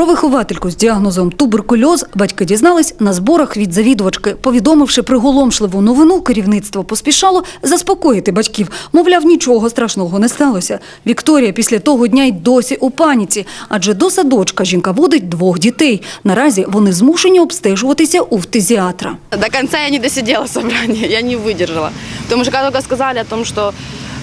Про виховательку з діагнозом туберкульоз батьки дізнались на зборах від завідувачки. Повідомивши приголомшливу новину, керівництво поспішало заспокоїти батьків. Мовляв, нічого страшного не сталося. Вікторія після того дня й досі у паніці, адже до садочка жінка водить двох дітей. Наразі вони змушені обстежуватися у фтизіатра. До конца я не досидела собрание, я не. Потому что когда только сказали о том, что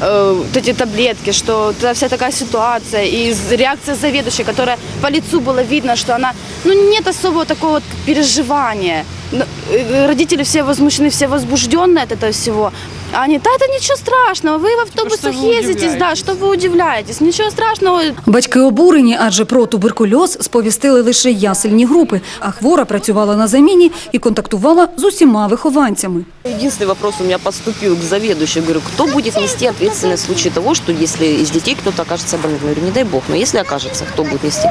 э, вот эти таблетки, что это вся такая ситуация, и з- реакция заведующей, которая по лицу было видно, что она, ну нет особого такого вот переживания. Ну, э, Родители все возмущены, все возбужденные от этого всего. А они, да это ничего страшного, вы в автобусах ездите, да, что вы удивляетесь, ничего страшного, Батьки обурені, адже про туберкульоз сповістили лише ясельні групи, а хвора працювала на заміні і контактувала з усіма вихованцями. Единственный вопрос у меня поступил к заведующей. Говорю, кто будет нести ответственность в случае того, что если из детей кто-то окажется больным? Говорю, не дай бог, но если окажется, кто будет нести?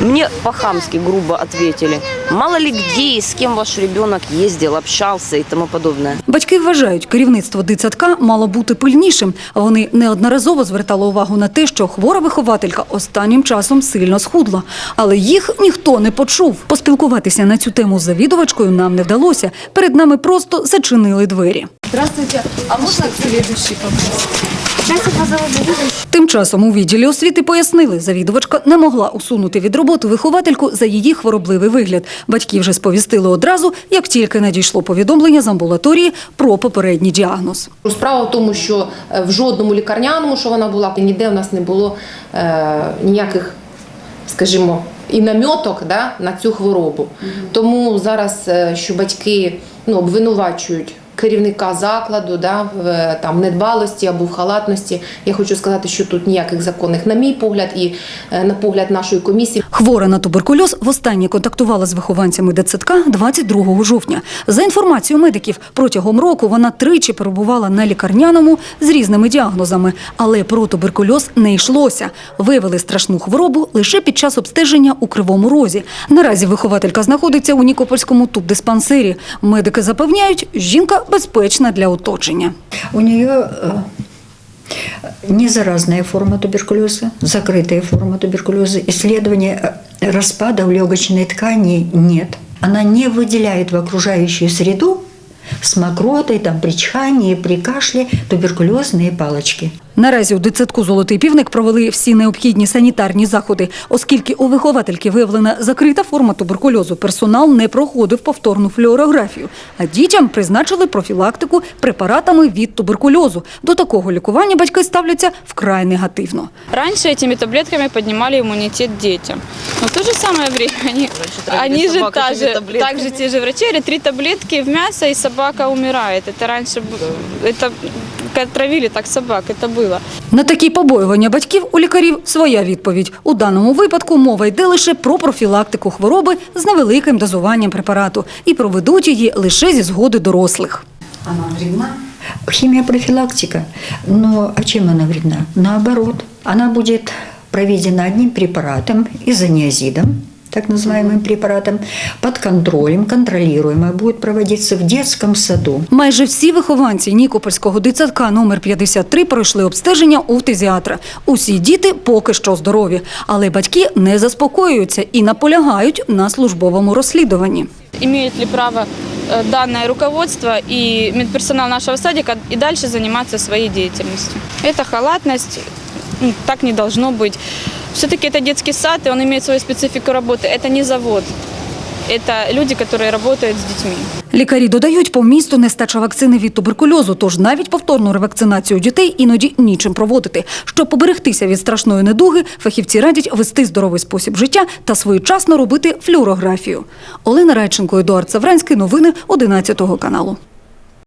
Мне по-хамски грубо ответили. Мало ли где и с кем ваш ребенок ездил, общался и тому подобное. Батьки вважають, керівництво дитсадка мало бути пильнішим. Вони неодноразово звертали увагу на те, що хвора вихователька останнім часом сильно схудла. Але їх ніхто не почув. Поспілкуватися на цю тему з завідувачкою нам не вдалося. Перед нами просто зачинили двері. Здравствуйте. А можна к заведующей попасть? Тим часом у відділі освіти пояснили, завідувачка не могла усунути від роботи виховательку за її хворобливий вигляд. Батьки вже сповістили одразу, як тільки надійшло повідомлення з амбулаторії про попередній діагноз. Справа в тому, що е, в жодному лікарняному, що вона була, ніде в нас не було е, ніяких, скажімо, і намьоток да, на цю хворобу. Тому зараз, е, що батьки ну, обвинувачують керівника закладу да, в е, там, недбалості або в халатності, я хочу сказати, що тут ніяких законних, на мій погляд, і е, на погляд нашої комісії, Хвора на туберкульоз востаннє контактувала з вихованцями дитсадка 22 жовтня. За інформацією медиків, протягом року вона тричі перебувала на лікарняному з різними діагнозами, але про туберкульоз не йшлося. Виявили страшну хворобу лише під час обстеження у Кривому Розі. Наразі вихователька знаходиться у Нікопольському тубдиспансері. Медики запевняють, жінка безпечна для оточення. У нее э, незаразная форма туберкулеза, закрытая форма туберкулеза. Исследования э, распада в легочной ткани нет. Она не выделяет в окружающую среду с мокротой, там, при чихании, при кашле туберкулезные палочки. Наразі у дитсадку «Золотий півник» провели всі необхідні санітарні заходи. Оскільки у виховательки виявлена закрита форма туберкульозу, персонал не проходив повторну флюорографію, а дітям призначили профілактику препаратами від туберкульозу. До такого лікування батьки ставляться вкрай негативно. Раньше этими таблетками поднимали иммунитет детям. Но в то же самое время они, травили они же собак та этими же, таблетками. также те же врачи говорят, три таблетки в мясо и собака умирает. Это раньше, б- это как травили так собак, это было. На такі побоювання батьків у лікарів своя відповідь. У даному випадку мова йде лише про профілактику хвороби з невеликим дозуванням препарату і проведуть її лише зі згоди дорослих. Она вредна? Химия-профилактика. Но а чем она вредна? Наоборот, она будет проведена одним препаратом, изониазидом, так называемым препаратом, под контролем, контролируемо, будет проводиться в детском саду. Майже всі вихованці Нікопольського дитсадка номер 53 пройшли обстеження у фтизіатра. Усі діти поки що здорові, але батьки не заспокоюються і наполягають на службовому розслідуванні. Имеет ли право э, данное руководство и медперсонал нашего садика и дальше заниматься своей деятельностью? Это халатность, м, так не должно быть. Все-таки это детский сад, и он имеет свою специфику работы. Это не завод. Это люди, которые работают с детьми. Лікарі додають, по місту нестача вакцини від туберкульозу, тож навіть повторну ревакцинацію дітей іноді нічим проводити. Щоб поберегтися від страшної недуги, фахівці радять вести здоровий спосіб життя та своєчасно робити флюорографію. Олена Райченко, Едуард Савранський. Новини 11 каналу.